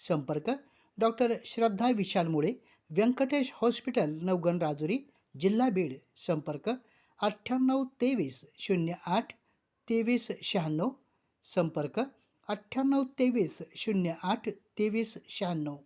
संपर्क डॉक्टर श्रद्धा विशाल मुळे व्यंकटेश हॉस्पिटल नवगण राजुरी जिल्हा बीड. संपर्क अठ्ठ्याण्णव तेवीस शून्य आठ तेवीस शहाण्णव. संपर्क अठ्ठ्याण्णव तेवीस शून्य आठ तेवीस शहाण्णव.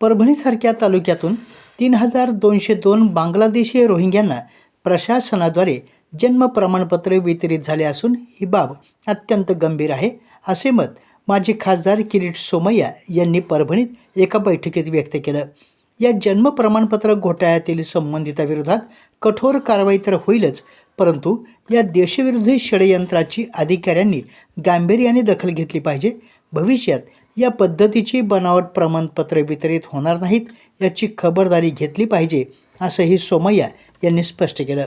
परभणीसारख्या तालुक्यातून तीन हजार दोनशे दोन बांगलादेशी रोहिंग्यांना प्रशासनाद्वारे जन्म प्रमाणपत्र वितरित झाले असून ही बाब अत्यंत गंभीर आहे असे मत माजी खासदार किरीट सोमय्या यांनी परभणीत एका बैठकीत व्यक्त केलं. या जन्म प्रमाणपत्र घोटाळ्यातील संबंधिताविरोधात कठोर कारवाई तर होईलच परंतु या देशविरोधी षडयंत्राची अधिकाऱ्यांनी गांभीर्याने दखल घेतली पाहिजे. भविष्यात या पद्धतीची बनावट प्रमाणपत्र वितरित होणार नाहीत याची खबरदारी घेतली पाहिजे असंही सोमय्या यांनी स्पष्ट केलं.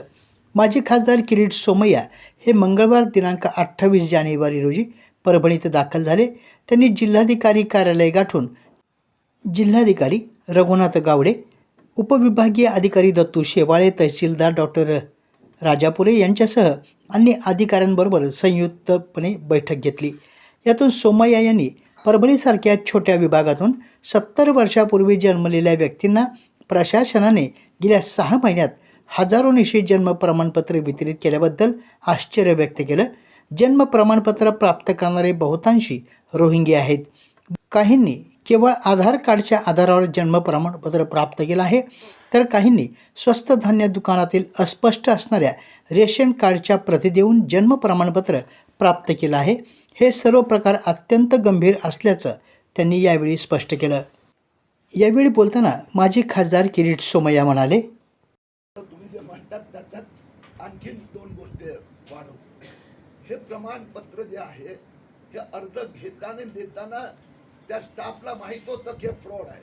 माजी खासदार किरीट सोमय्या हे मंगळवार दिनांक अठ्ठावीस जानेवारी रोजी परभणीत दाखल झाले. त्यांनी जिल्हाधिकारी कार्यालय गाठून जिल्हाधिकारी रघुनाथ गावडे उपविभागीय अधिकारी दत्तू शेवाळे तहसीलदार डॉक्टर राजापुरे यांच्यासह अन्य अधिकाऱ्यांबरोबर संयुक्तपणे बैठक घेतली. यातून सोमय्या यांनी परभणीसारख्या छोट्या विभागातून सत्तर वर्षापूर्वी जन्मलेल्या व्यक्तींना प्रशासनाने गेल्या सहा महिन्यात हजारो निशी जन्म प्रमाणपत्र वितरित केल्याबद्दल आश्चर्य व्यक्त केलं. जन्म प्रमाणपत्र प्राप्त करणारे बहुतांशी रोहिंगी आहेत. काहींनी केवळ आधार कार्डच्या आधारावर जन्म प्रमाणपत्र प्राप्त केलं आहे तर काहींनी स्वस्त धान्य दुकानातील अस्पष्ट असणाऱ्या रेशन कार्डच्या प्रती देऊन जन्म प्रमाणपत्र प्राप्त केलं आहे. हे सर्व प्रकार अत्यंत गंभीर असल्याचं त्यांनी यावेळी स्पष्ट केलं. यावेळी बोलताना माजी खासदार किरीट सोमय्या म्हणाले तुम्ही जे म्हणतात आणखीन दोन गोष्टी वाढव हे प्रमाणपत्र जे आहे हे अर्ज घेताना देताना त्या स्टाफला माहीत होतं की हे फ्रॉड आहे.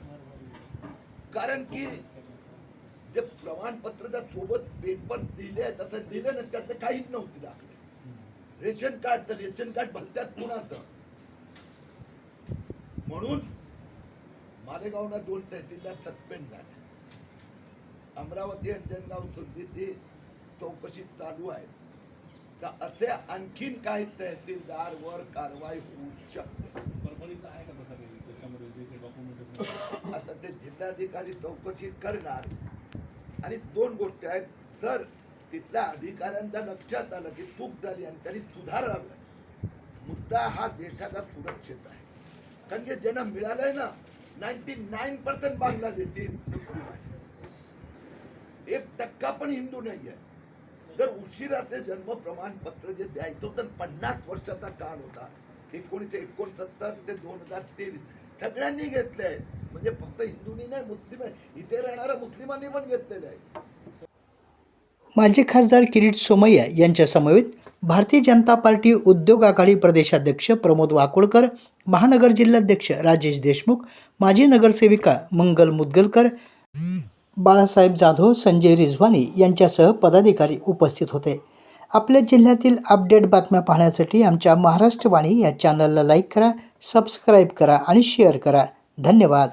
कारण की जे प्रमाणपत्र त्या सोबत पेपर दिले तसं दिले ना त्याचं काहीच नव्हते दाखले. रेशन कार्ड तर रेशन कार्ड भलत्यात कुणाचं? म्हणून मालेगावला दोन तहसीलदार सस्पेंड झाले. अमरावती अंजनगाव सुद्धी चौकशी चालू आहे. तर असे आणखीन काही तहसीलदार वर कारवाई होऊ शकते. परभणीचा आहे का तसा काही? त्याच्यामध्ये जे काही डॉक्युमेंट आता ते जिल्हाधिकारी चौकशी करणार. आणि दोन गोष्टी आहेत. जर तिथल्या अधिकाऱ्यांच्या लक्षात आलं की चूक झाली आणि त्यांनी सुधारावं मुद्दा हा देशाचा सुरक्षित आहे. कारण की ज्यांना मिळालंय ना नाईन्टी नाईन पर्सेंट बांगलादेशी आहे. एक टक्का पण हिंदू नाही आहे जर उशिरा ते जन्म प्रमाणपत्र जे द्यायचं तर पन्नास वर्षाचा काळ होता. एकोणीसशे एकोणसत्तर ते दोन हजार तेवीस सगळ्यांनी घेतले आहेत. म्हणजे फक्त हिंदूंनी नाही मुस्लिम इथे राहणाऱ्या मुस्लिमांनी पण घेतलेले आहे माजी खासदार किरीट सोमय्या यांच्यासमवेत भारतीय जनता पार्टी उद्योग आघाडी प्रदेशाध्यक्ष प्रमोद वाकोडकर महानगर जिल्हाध्यक्ष राजेश देशमुख माजी नगरसेविका मंगल मुदगलकर बाळासाहेब जाधव संजय रिझवानी यांच्यासह पदाधिकारी उपस्थित होते. आपल्या जिल्ह्यातील अपडेट बातम्या पाहण्यासाठी आमच्या महाराष्ट्रवाणी या चॅनलला लाईक करा सबस्क्राईब करा आणि शेअर करा. धन्यवाद.